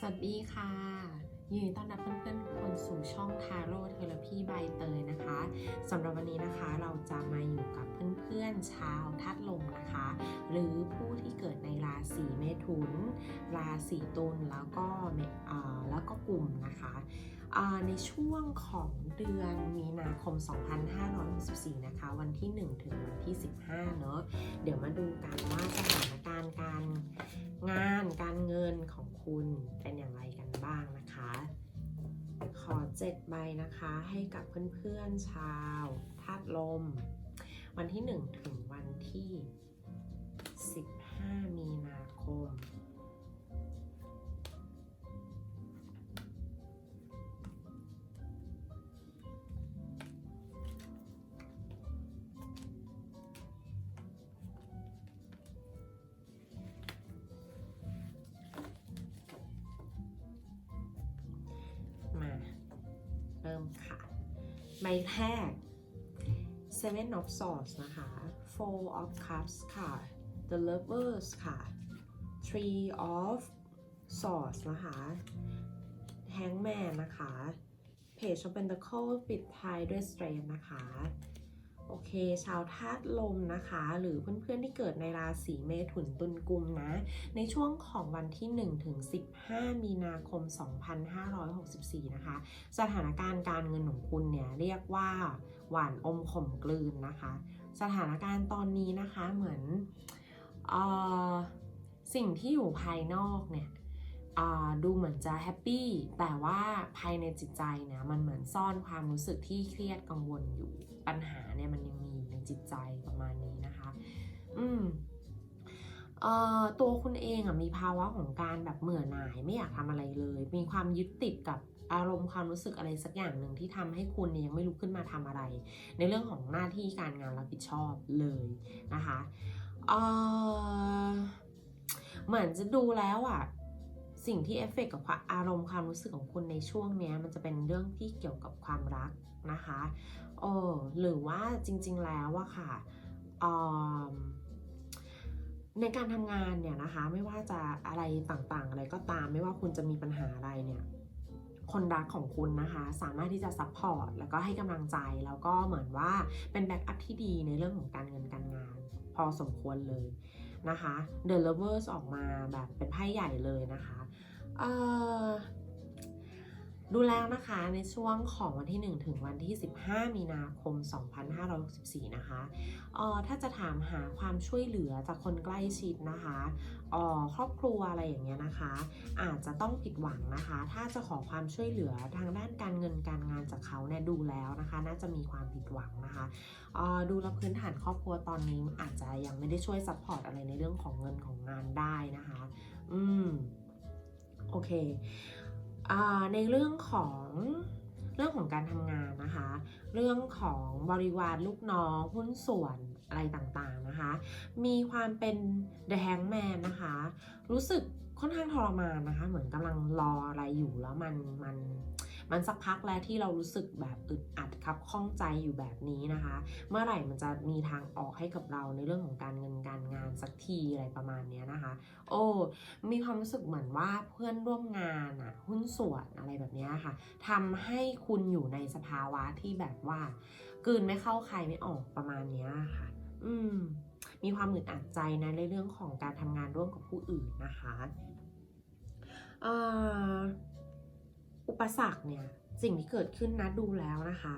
สวัสดีค่ะยินดีต้อนรับเพื่อนๆทุกคนสู่ช่องทาโร่เทอราพีใบเตยนะคะสำหรับวันนี้นะคะเราจะมาอยู่กับเพื่อนๆชาวทัดลมนะคะ หรือผู้ที่เกิดในราศีเมถุน ราศีตุลแล้วก็แล้วก็กลุ่มนะคะในช่วงของเดือนมีนาคม 2564 นะคะ วันที่ 1 ถึงวันที่ 15 เนอะเดี๋ยวมาดูกันว่าสถานการณ์การงานการเงินของ คุณเป็นอย่างไรกันบ้างนะคะ ขอเจ็ดใบนะคะให้กับเพื่อนๆชาวธาตุลม วันที่ 1 ถึงวันที่ 15 มีนาคม เริ่มค่ะ ใบแรก Seven of Swords นะคะ Four of Cups ค่ะ The Lovers ค่ะ Three of Swords นะคะ Hangman นะคะ Page of Pentacles ปิดท้ายด้วย Strength นะคะ โอเค ชาวธาตุลมนะคะ หรือเพื่อนๆที่เกิดในราศีเมถุนตุลกุมนะ ในช่วงของวันที่1ถึง15 มีนาคม 2564 นะคะ สถานการณ์การเงินของคุณเนี่ยเรียกว่าหวานอมขมกลืนนะคะ สถานการณ์ตอนนี้นะคะเหมือนออสิ่งที่อยู่ภายนอกเนี่ยดูเหมือนจะแฮปปี้แต่ว่าภายในจิตใจเนี่ยมันเหมือนซ่อนความรู้สึกที่เครียดกังวลอยู่ ปัญหาเนี่ยมันยังมีอยู่ในจิตใจประมาณนี้นะคะ อืมเอ่อตัวคุณเองอะมีภาวะของการแบบเบื่อหน่ายไม่อยากทำอะไรเลย มีความยึดติดกับอารมณ์ความรู้สึกอะไรสักอย่างหนึ่งที่ทำให้คุณเนี่ยยังไม่ลุกขึ้นมาทำอะไร ในเรื่องของหน้าที่การงานรับผิดชอบเลยนะคะเอ่อเหมือนจะดูแล้วอะสิ่งที่เอฟเฟกต์กับอารมณ์ความรู้สึกของคุณในช่วงเนี้ยมันจะเป็นเรื่องที่เกี่ยวกับความรักนะคะ เออหรือว่าจริง ๆ แล้วอะค่ะเอิ่มในการทำงานเนี่ยนะคะไม่ว่าจะอะไรต่างๆ อะไรก็ตามไม่ว่าคุณจะมีปัญหาอะไรเนี่ยคนรักของคุณนะคะสามารถที่จะซัพพอร์ตแล้วก็ให้กำลังใจแล้วก็เหมือนว่าเป็นแบ็กอัพที่ดีในเรื่องของการเงินการงาน พอสมควรเลยนะคะ The Lovers ออกมาแบบเป็นไพ่ใหญ่เลยนะคะอ่อ ดูแล้วนะคะในช่วงของวันที่ 1 ถึงวันที่ 15 มีนาคม 2564 นะคะเออถ้าจะถามหาความช่วยเหลือจากคนใกล้ชิดนะคะเออครอบครัวอะไรอย่างเงี้ยนะคะ อาจจะต้องผิดหวังนะคะ ถ้าจะขอความช่วยเหลือทางด้านการเงินการงานจากเขาเนี่ยดูแล้วนะคะ น่าจะมีความผิดหวังนะคะเออดูแลพื้นฐานครอบครัวตอนนี้อาจจะยังไม่ได้ช่วยซัพพอร์ตอะไรในเรื่องของเงินของงานได้นะคะ อืมโอเค ในเรื่องของเรื่องของการทำงานนะคะ เรื่องของบริวารลูกน้องหุ้นส่วนอะไรต่างๆนะคะ มีความเป็น The Hangman นะคะ รู้สึกค่อนข้างทรมานนะคะ เหมือนกำลังรออะไรอยู่แล้วมันมัน มันสักพักแล้วที่เรารู้สึกแบบอึดอัดครับข้องใจอยู่แบบนี้นะคะ เมื่อไหร่มันจะมีทางออกให้กับเราในเรื่องของการเงินการงานสักทีอะไรประมาณนี้นะคะ โอ้มีความรู้สึกเหมือนว่าเพื่อนร่วมงานอะหุ้นส่วนอะไรแบบนี้ค่ะทำให้คุณอยู่ในสภาวะที่แบบว่ากืนไม่เข้าใครไม่ออกประมาณนี้ค่ะ อืม มีความอึดอัดใจนะในเรื่องของการทำงานร่วมกับผู้อื่นนะคะเอ่อ อุปสรรคเนี่ยสิ่งที่เกิดขึ้นนะดูแล้วนะคะ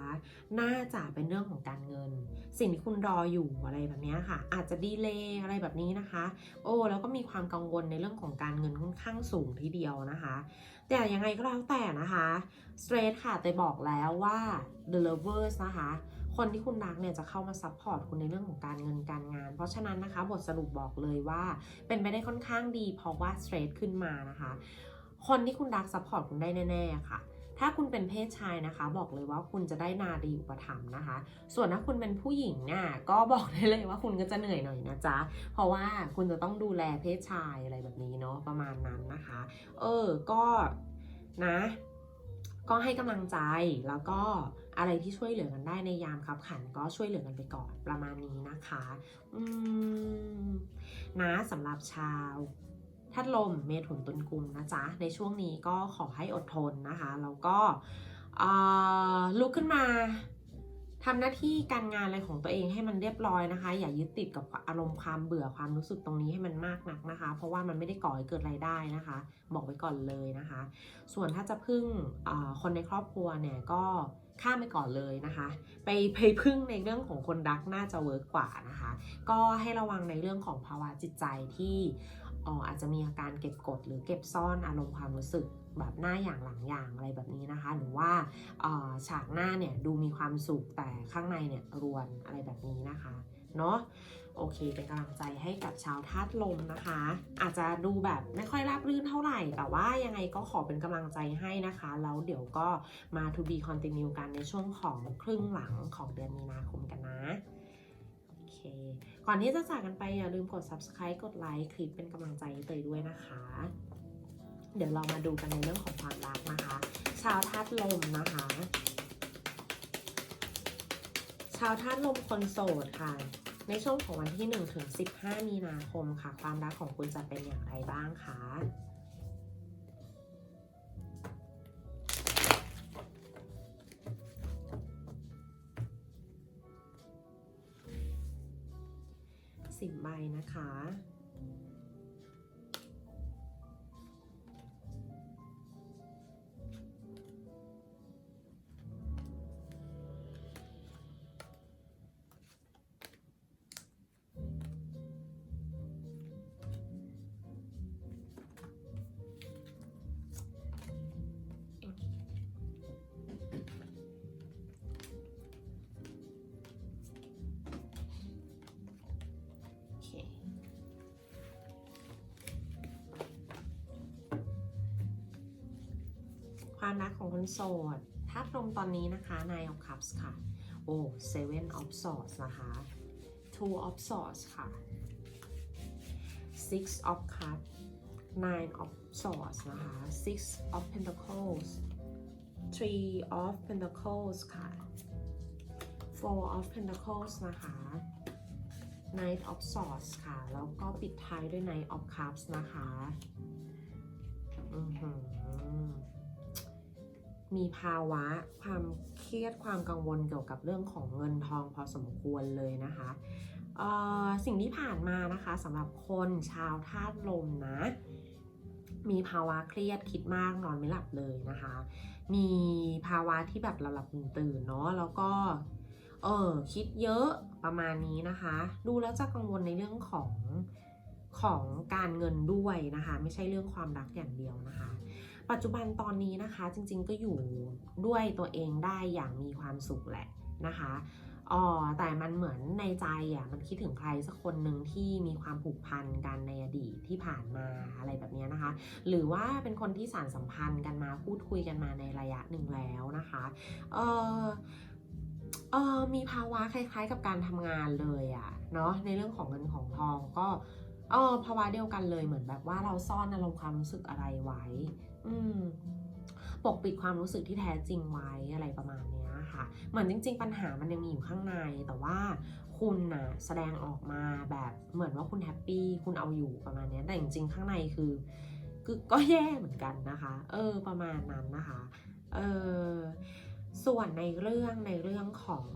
น่าจะเป็นเรื่องของการเงิน สิ่งที่คุณรออยู่อะไรแบบนี้ค่ะ อาจจะดีเลย์อะไรแบบนี้นะคะ โอ้แล้วก็มีความกังวลในเรื่องของการเงินค่อนข้างสูงทีเดียวนะคะ แต่ยังไงก็แล้วแต่นะคะ straight ค่ะแต่บอกแล้วว่า the lovers นะคะคนที่คุณรักเนี่ยจะเข้ามาซัพพอร์ตคุณในเรื่องของการเงินการงาน เพราะฉะนั้นนะคะบทสรุปบอกเลยว่าเป็นไปได้ค่อนข้างดีเพราะว่า straight ขึ้นมานะคะ คนที่คุณรักซัพพอร์ตคุณได้แน่ๆค่ะ ถ้าคุณเป็นเพศชายนะคะ บอกเลยว่าคุณจะได้นาดีอุปถัมภ์นะคะ ส่วนถ้าคุณเป็นผู้หญิงเนี่ยก็บอกได้เลยว่าคุณก็จะเหนื่อยหน่อยนะจ๊ะ เพราะว่าคุณจะต้องดูแลเพศชายอะไรแบบนี้เนาะประมาณนั้นนะคะ เออ ก็นะ ก็ให้กำลังใจแล้วก็อะไรที่ช่วยเหลือกันได้ในยามขับขันก็ช่วยเหลือกันไปก่อนประมาณนี้นะคะ อืม นะสำหรับชาว ธาตุลมเมถุนตุลกุมนะจ๊ะ ในช่วงนี้ก็ขอให้อดทนนะคะ แล้วก็ลุกขึ้นมาทำหน้าที่การงานอะไรของตัวเองให้มันเรียบร้อยนะคะ อย่ายึดติดกับอารมณ์ความเบื่อความรู้สึกตรงนี้ให้มันมากนักนะคะ เพราะว่ามันไม่ได้ก่อให้เกิดรายได้นะคะ บอกไว้ก่อนเลยนะคะ ส่วนถ้าจะพึ่งคนในครอบครัวเนี่ยก็ข้ามไปก่อนเลยนะคะ ไปไปพึ่งในเรื่องของคนรักน่าจะเวิร์กกว่านะคะ ก็ให้ระวังในเรื่องของภาวะจิตใจที่ อออาจจะมีอาการเก็บกดหรือเก็บซ่อนอารมณ์ความรู้สึกแบบหน้าอย่างหลังอย่างอะไรแบบนี้นะคะ หรือว่าฉากหน้าเนี่ยดูมีความสุขแต่ข้างในเนี่ยรวนอะไรแบบนี้นะคะเนาะโอเคเป็นกำลังใจให้กับชาวธาตุลมนะคะ อาจจะดูแบบไม่ค่อยราบรื่นเท่าไหร่ แต่ว่ายังไงก็ขอเป็นกำลังใจให้นะคะ แล้วเดี๋ยวก็มา to be continue กันในช่วงของครึ่งหลังของเดือนมีนาคมกันนะ เค ก่อนที่จะจากกันไปอย่าลืมกด subscribe กดไลค์คลิปเป็นกำลังใจเตยด้วยนะคะ เดี๋ยวเรามาดูกันในเรื่องของความรักนะคะ ชาวธาตุลมนะคะ ชาวธาตุลมคนโสดค่ะ ในช่วงของวันที่1ถึง15 มีนาคมค่ะ ความรักของคุณจะเป็นอย่างไรบ้างคะ สิบใบนะคะ ความรักของคนโสดถ้าพรมตอนนี้นะคะ Nine of Cups ค่ะ โอ้ Seven of Swords นะคะ Two of Swords ค่ะ Six of Cups Nine of Swords นะคะ Six of Pentacles Three of Pentacles ค่ะ Four of Pentacles นะคะ Knight of Swords ค่ะ แล้วก็ปิดท้ายด้วย Knight of Cups นะคะ อือหือ มีภาวะความเครียดความกังวลเกี่ยวกับเรื่องของเงินทองพอสมควรเลยนะคะเอ่อสิ่งที่ผ่านมานะคะสำหรับคนชาวธาตุลมนะ มีภาวะเครียดคิดมากนอนไม่หลับเลยนะคะ มีภาวะที่แบบเราหลับๆตื่นเนาะแล้วก็เออคิดเยอะประมาณนี้นะคะ ดูแล้วจะกังวลในเรื่องของของการเงินด้วยนะคะ ไม่ใช่เรื่องความรักอย่างเดียวนะคะ ปัจจุบันตอนนี้นะคะจริงๆก็อยู่ด้วยตัวเองได้อย่างมีความสุขแหละนะคะอ๋อแต่มันเหมือนในใจอะมันคิดถึงใครสักคนหนึ่งที่มีความผูกพันกันในอดีตที่ผ่านมาอะไรแบบนี้นะคะ หรือว่าเป็นคนที่สานสัมพันธ์กันมาพูดคุยกันมาในระยะหนึ่งแล้วนะคะเออเออมีภาวะคล้ายๆกับการทำงานเลยอะเนาะในเรื่องของเงินของทองก็ เออภาวะเดียวกันเลยเหมือนแบบว่าเราซ่อนอารมณ์ความรู้สึกอะไรไว้ อืมปกปิดความรู้สึกที่แท้จริงไว้อะไรประมาณนี้ค่ะ เหมือนจริง ๆ ปัญหามันยังมีอยู่ข้างใน แต่ว่าคุณน่ะแสดงออกมาแบบเหมือนว่าคุณแฮปปี้คุณเอาอยู่ประมาณนี้แต่จริงๆ ข้างในคือคือก็แย่เหมือนกันนะคะ เออ ประมาณนั้นนะคะ เออส่วนในเรื่องในเรื่องของ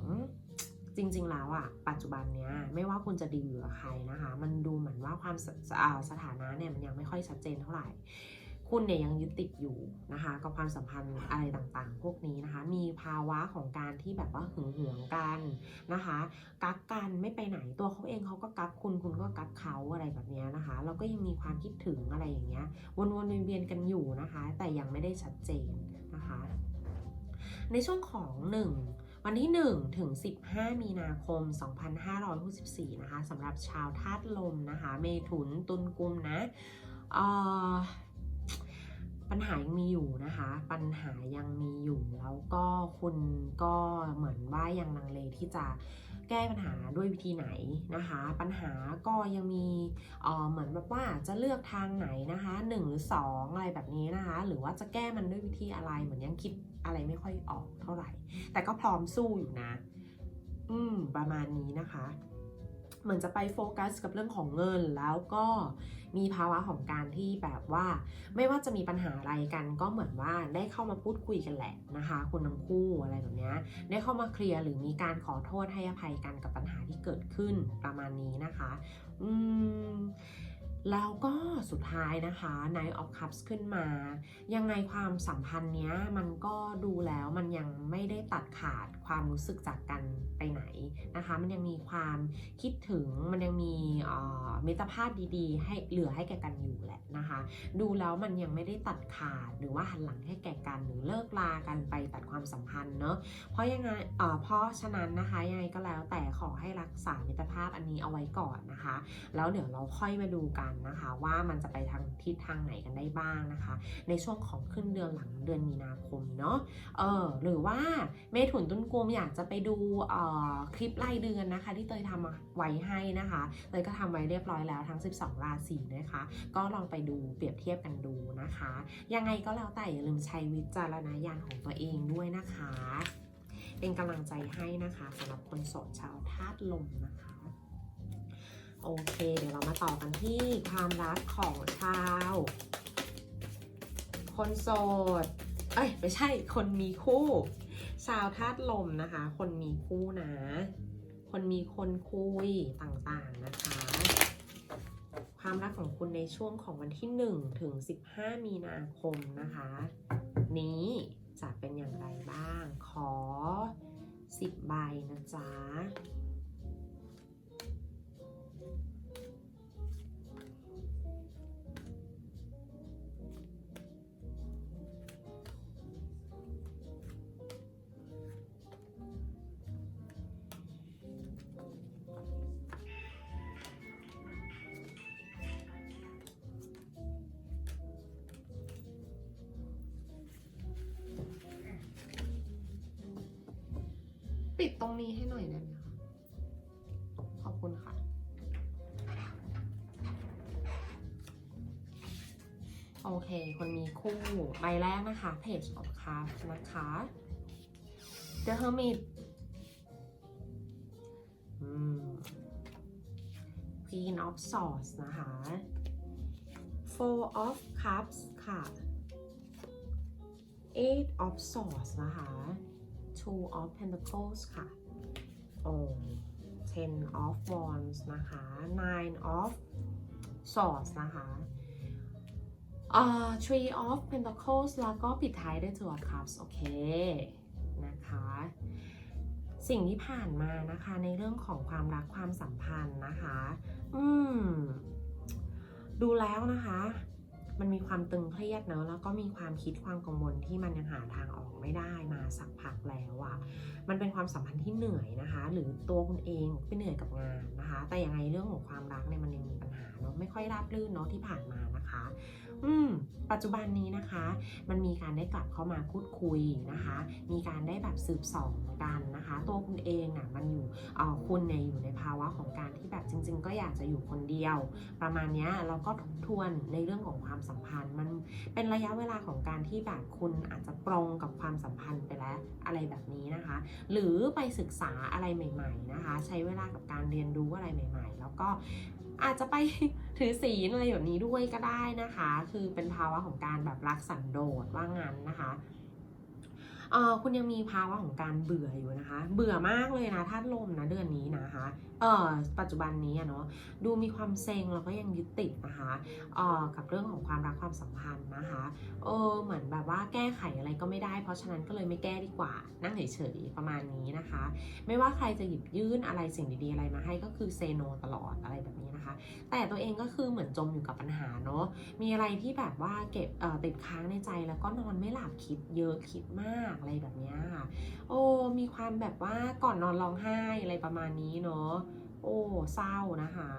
จริง ๆ แล้วอะปัจจุบันเนี้ยไม่ว่าคุณจะดีอยู่กับใครนะคะ มันดูเหมือนว่าความสอ่าสถานะเนี่ยมันยังไม่ค่อยชัดเจนเท่าไหร่ คุณเนี่ยยังยึดติดอยู่นะคะกับความสัมพันธ์อะไรต่างๆ พวกนี้นะคะ มีภาวะของการที่แบบว่าหึงหวงกันนะคะกักกันไม่ไปไหนตัวเขาเองเขาก็กักคุณคุณก็กักเขาอะไรแบบนี้นะคะเราก็ยังมีความคิดถึงอะไรอย่างเงี้ยวนๆเวียนๆกันอยู่นะคะ แต่ยังไม่ได้ชัดเจนนะคะ ในช่วงของ 1 วันที่ 1 ถึง 15 มีนาคม 2564 นะคะสำหรับชาวธาตุลมนะคะ เมถุนตุลกุมนะปัญหายังมีอยู่นะคะ ปัญหายังมีอยู่แล้วก็คุณก็เหมือนว่ายังลังเลที่จะ แก้ปัญหาด้วยวิธีไหนนะคะ ปัญหาก็ยังมีเออเหมือนแบบว่าจะเลือกทางไหนนะคะ 1 หรือ 2 อะไรแบบนี้นะคะ หรือว่าจะแก้มันด้วยวิธีอะไรเหมือนยังคิดอะไรไม่ค่อยออกเท่าไหร่ แต่ก็พร้อมสู้อยู่นะ อืมประมาณนี้นะคะ เหมือนจะไปโฟกัสกับเรื่องของเงิน แล้วก็มีภาวะของการที่แบบว่า ไม่ว่าจะมีปัญหาอะไรกันก็เหมือนว่าได้เข้ามาพูดคุยกันแหละนะคะคุณทั้งคู่อะไรแบบนี้ได้เข้ามาเคลียร์หรือมีการขอโทษให้อภัยกันกับปัญหาที่เกิดขึ้นประมาณนี้นะคะ อืม แล้วก็สุดท้ายนะคะ Knight of Cups ขึ้นมา ยังไงความสัมพันธ์เนี้ยมันก็ดูแล้วมันยังไม่ได้ตัดขาดความรู้สึกจากกันไปไหนนะคะ มันยังมีความคิดถึงมันยังมีอ่อมิตรภาพดีๆ ให้เหลือให้แก่กันอยู่แหละนะคะ ดูแล้วมันยังไม่ได้ตัดขาดหรือว่าหันหลังให้แก่กันหรือเลิกลากันไปตัดความสัมพันธ์เนอะเพราะยังไงเอ่อเพราะฉะนั้นนะคะยังไงก็แล้วแต่ข รักษามิตรภาพอันนี้เอาไว้ก่อนนะคะ แล้วเดี๋ยวเราค่อยมาดูกันนะคะ ว่ามันจะไปทางทิศทางไหนกันได้บ้างนะคะ ในช่วงของขึ้นเดือนหลังเดือนมีนาคมเนาะเออหรือว่าเมถุนตุนกุมอยากจะไปดูเอ่อคลิปรายเดือนนะคะ ที่เตยทำไว้ให้นะคะเตยก็ทำไว้เรียบร้อยแล้วทั้ง 12 ราศีนะคะ ก็ลองไปดูเปรียบเทียบกันดูนะคะ ยังไงก็แล้วแต่อย่าลืมใช้วิจารณญาณของตัวเองด้วยนะคะ เป็นกำลังใจให้นะคะสำหรับคนโสดชาวธาตุลมนะคะ โอเค เดี๋ยวเรามาต่อกันที่ความรักของชาว คนโสด เอ้ยไม่ใช่คนมีคู่ ชาวธาตุลมนะคะ คนมีคู่นะ คนมีคนคุยต่างๆนะคะความรักของคุณในช่วงของวันที่ 1 ถึง 15 มีนาคมนะคะ นี้ จะเป็นอย่างไรบ้าง ขอ 10 ใบนะจ๊ะ ปิดตรงนี้ให้หน่อยได้ไหมคะ ขอบคุณค่ะ โอเค คนมีคู่ใบแรกนะคะ Page of Cups นะคะ The Hermit อืม Queen of Swords นะคะ Four of Cups ค่ะ Eight of Swords นะคะ Two of Pentacles ค่ะโอ้ Ten of Wands นะคะ Nine of Swords นะคะอ่า Three of Pentacles แล้วก็ปิดท้ายด้วย Two of Cups โอเค นะคะ สิ่งที่ผ่านมานะคะ ในเรื่องของความรักความสัมพันธ์นะคะ อืม ดูแล้วนะคะ มันมีความตึงเครียดเนอะแล้วก็มีความคิดความกังวลที่มันยังหาทางออกไม่ได้มาสักพักแล้วอะมันเป็นความสัมพันธ์ที่เหนื่อยนะคะ หรือตัวคุณเองไปเหนื่อยกับงานนะคะ แต่ยังไงเรื่องของความรักเนี่ยมันยังมีปัญหาเนาะไม่ค่อยราบรื่นเนาะที่ผ่านมา อืม ปัจจุบันนี้นะคะ มันมีการได้กลับเข้ามาพูดคุยนะคะ มีการได้แบบสืบสองกันนะคะ ตัวคุณเองน่ะมันอยู่เอ่อคุณเนี่ยอยู่ในภาวะของการที่แบบจริง ๆ ก็อยากจะอยู่คนเดียว ประมาณเนี้ยเราก็ทบทวนในเรื่องของความสัมพันธ์ มันเป็นระยะเวลาของการที่แบบคุณอาจจะปรงกับความสัมพันธ์ไปแล้วอะไรแบบนี้นะคะ หรือไปศึกษาอะไรใหม่ ๆ นะคะ ใช้เวลากับการเรียนรู้อะไรใหม่ ๆ แล้วก็ อาจจะไปถือศีลอะไรแบบนี้ด้วยก็ได้นะคะ คือเป็นภาวะของการแบบรักสันโดษว่างั้นนะคะ เออคุณยังมีภาวะของการเบื่ออยู่นะคะ เบื่อมากเลยนะธาตุลมนะเดือนนี้นะคะเออปัจจุบันนี้เนาะดูมีความเซ็งแล้วก็ยังยึดติดนะคะเออกับเรื่องของความรักความสัมพันธ์นะคะเออเหมือนแบบว่าแก้ไขอะไรก็ไม่ได้ เพราะฉะนั้นก็เลยไม่แก้ดีกว่านั่งเฉยๆประมาณนี้นะคะ ไม่ว่าใครจะหยิบยื่นอะไรสิ่งดีๆอะไรมาให้ก็คือเซโนตลอดอะไรแบบนี้นะคะ แต่ตัวเองก็คือเหมือนจมอยู่กับปัญหาเนาะมีอะไรที่แบบว่าเก็บเอ่อติดค้างในใจแล้วก็นอนไม่หลับคิดเยอะคิดมากอะไรแบบนี้ค่ะ โอ้มีความแบบว่าก่อนนอนร้องไห้อะไรประมาณนี้เนาะโอ้เศร้านะคะ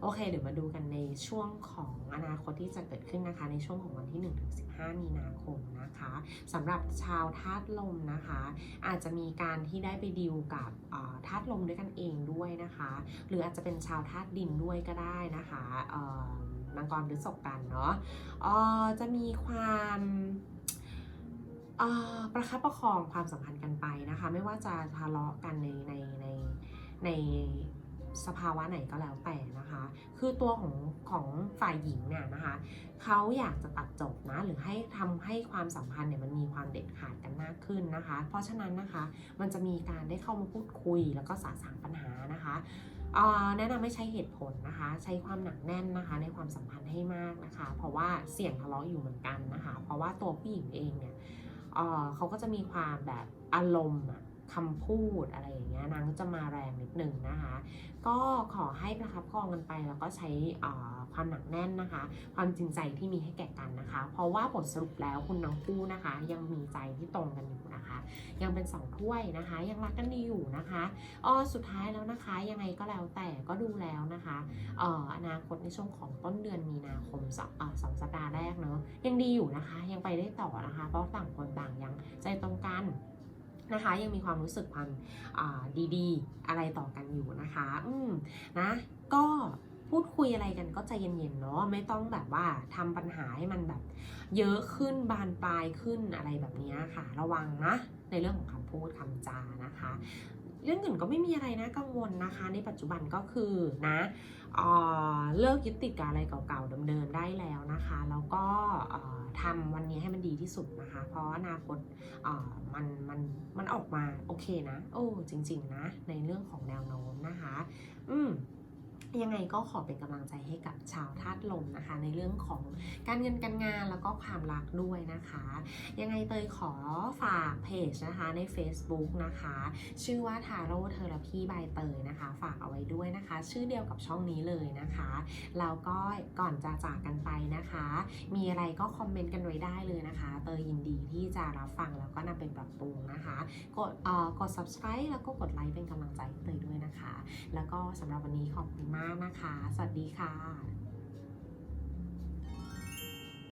โอเค เดี๋ยวมาดูกันในช่วงของอนาคตที่จะเกิดขึ้นนะคะ ในช่วงของวันที่1-15 มีนาคมนะคะสำหรับชาวธาตุลมนะคะ อาจจะมีการที่ได้ไปดีลกับธาตุลมด้วยกันเองด้วยนะคะ หรืออาจจะเป็นชาวธาตุดินด้วยก็ได้นะคะมังกรหรือศกกันเนาะจะมีความ ประคับประคองความสัมพันธ์กันไปนะคะ ไม่ว่าจะทะเลาะกันในในในในสภาวะไหนก็แล้วแต่นะคะ คือตัวของของฝ่ายหญิงเนี่ยนะคะ เขาอยากจะตัดจบนะ หรือให้ทำให้ความสัมพันธ์เนี่ยมันมีความเด็ดขาดกันมากขึ้นนะคะ เพราะฉะนั้นนะคะ มันจะมีการได้เข้ามาพูดคุยแล้วก็สะสางปัญหานะคะแนะนำไม่ใช้เหตุผลนะคะ ใช้ความหนักแน่นนะคะ ในความสัมพันธ์ให้มากนะคะ เพราะว่าเสี่ยงทะเลาะอยู่เหมือนกันนะคะ เพราะว่าตัวผู้หญิงเองเนี่ย เอ่อเขาก็จะมีความแบบอารมณ์อะ คำพูดอะไรอย่างเงี้ยนางก็จะมาแรงนิดนึงนะคะ ก็ขอให้ประคับประคองกันไปแล้วก็ใช้ความหนักแน่นนะคะ ความจริงใจที่มีให้แก่กันนะคะ เพราะว่าบทสรุปแล้วคุณทั้งคู่นะคะ ยังมีใจที่ตรงกันอยู่นะคะ ยังเป็นสองถ้วยนะคะ ยังรักกันดีอยู่นะคะอ๋อสุดท้ายแล้วนะคะ ยังไงก็แล้วแต่ก็ดูแล้วนะคะเอออนาคตในช่วงของต้นเดือนมีนาคมสองเออสองสัปดาห์แรกเนอะยังดีอยู่นะคะ ยังไปได้ต่อนะคะ เพราะต่างคนต่างยังใจตรงกัน นะคะยังมีความรู้สึกความดีๆ อะไรต่อกันอยู่นะคะ อืมนะก็พูดคุยอะไรกันก็ใจเย็นๆเนาะไม่ต้องแบบว่าทำปัญหาให้มันแบบเยอะขึ้นบานปลายขึ้นอะไรแบบนี้ค่ะ ระวังนะในเรื่องของคำพูดคำจานะคะ เรื่องอื่นก็ไม่มีอะไรนะกังวลนะคะ ในปัจจุบันก็คือนะเออเลิกยึดติดกับอะไรเก่าๆเดิมๆได้แล้วนะคะ แล้วก็ทำวันนี้ให้มันดีที่สุดนะคะ เพราะอนาคตมันมันมันออกมาโอเคนะ โอ้จริง ๆ นะ ในเรื่องของแนวโน้มนะคะ อืม ยังไงก็ขอเป็นกำลังใจให้กับชาวธาตุลมนะคะ ในเรื่องของการเงินการงานแล้วก็ความรักด้วยนะคะ ยังไงเตยขอฝากเพจนะคะใน Facebook นะคะ ชื่อว่า Taro Therapy by เตยนะคะ ฝากเอาไว้ด้วยนะคะ ชื่อเดียวกับช่องนี้เลยนะคะแล้วก็ก่อนจะจากกันไปนะคะ มีอะไรก็คอมเมนต์กันไว้ได้เลยนะคะ เตยยินดีที่จะรับฟังแล้วก็นำไปปรับปรุงนะคะ กดเอ่อกด subscribe แล้วก็กดไลค์เป็นกำลังใจให้เตยด้วยนะคะ แล้วก็สำหรับวันนี้ขอบคุณมากนะคะ สวัสดีค่ะ